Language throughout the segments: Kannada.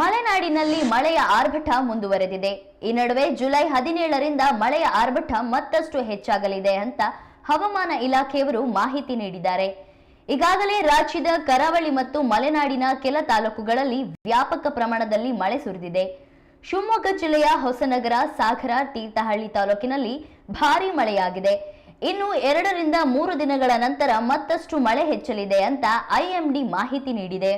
ಮಲೆನಾಡಿನಲ್ಲಿ ಮಳೆಯ ಆರ್ಭಟ ಮುಂದುವರೆದಿದೆ. ಈ ನಡುವೆ ಜುಲೈ ಹದಿನೇಳರಿಂದ ಮಳೆಯ ಆರ್ಭಟ ಮತ್ತಷ್ಟು ಹೆಚ್ಚಾಗಲಿದೆ ಅಂತ ಹವಾಮಾನ ಇಲಾಖೆಯವರು ಮಾಹಿತಿ ನೀಡಿದ್ದಾರೆ. ಈಗಾಗಲೇ ರಾಜ್ಯದ ಕರಾವಳಿ ಮತ್ತು ಮಲೆನಾಡಿನ ಕೆಲ ತಾಲೂಕುಗಳಲ್ಲಿ ವ್ಯಾಪಕ ಪ್ರಮಾಣದಲ್ಲಿ ಮಳೆ ಸುರಿದಿದೆ. ಶಿವಮೊಗ್ಗ ಜಿಲ್ಲೆಯ ಹೊಸನಗರ, ಸಾಗರ, ತೀರ್ಥಹಳ್ಳಿ ತಾಲೂಕಿನಲ್ಲಿ ಭಾರೀ ಮಳೆಯಾಗಿದೆ. ಇನ್ನು ಎರಡರಿಂದ ಮೂರು ದಿನಗಳ ನಂತರ ಮತ್ತಷ್ಟು ಮಳೆ ಹೆಚ್ಚಲಿದೆ ಅಂತ ಐಎಂಡಿ ಮಾಹಿತಿ ನೀಡಿದೆ.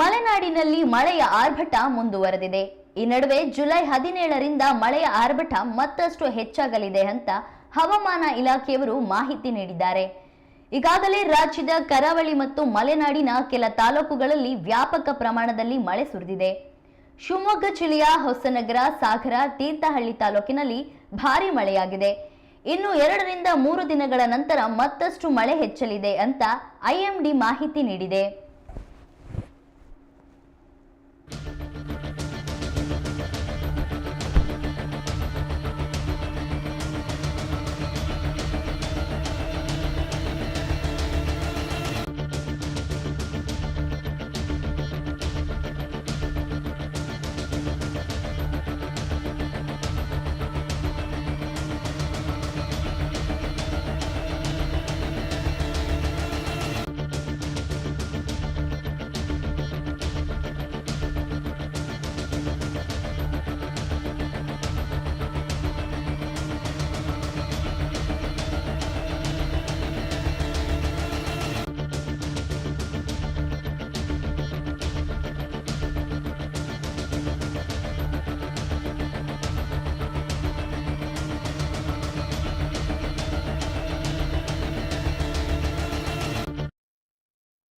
ಮಲೆನಾಡಿನಲ್ಲಿ ಮಳೆಯ ಆರ್ಭಟ ಮುಂದುವರೆದಿದೆ. ಈ ನಡುವೆ ಜುಲೈ ಹದಿನೇಳರಿಂದ ಮಳೆಯ ಆರ್ಭಟ ಮತ್ತಷ್ಟು ಹೆಚ್ಚಾಗಲಿದೆ ಅಂತ ಹವಾಮಾನ ಇಲಾಖೆಯವರು ಮಾಹಿತಿ ನೀಡಿದ್ದಾರೆ. ಈಗಾಗಲೇ ರಾಜ್ಯದ ಕರಾವಳಿ ಮತ್ತು ಮಲೆನಾಡಿನ ಕೆಲ ತಾಲೂಕುಗಳಲ್ಲಿ ವ್ಯಾಪಕ ಪ್ರಮಾಣದಲ್ಲಿ ಮಳೆ ಸುರಿದಿದೆ. ಶಿವಮೊಗ್ಗ ಜಿಲ್ಲೆಯ ಹೊಸನಗರ, ಸಾಗರ, ತೀರ್ಥಹಳ್ಳಿ ತಾಲೂಕಿನಲ್ಲಿ ಭಾರೀ ಮಳೆಯಾಗಿದೆ. ಇನ್ನು ಎರಡರಿಂದ ಮೂರು ದಿನಗಳ ನಂತರ ಮತ್ತಷ್ಟು ಮಳೆ ಹೆಚ್ಚಲಿದೆ ಅಂತ ಐಎಂಡಿ ಮಾಹಿತಿ ನೀಡಿದೆ.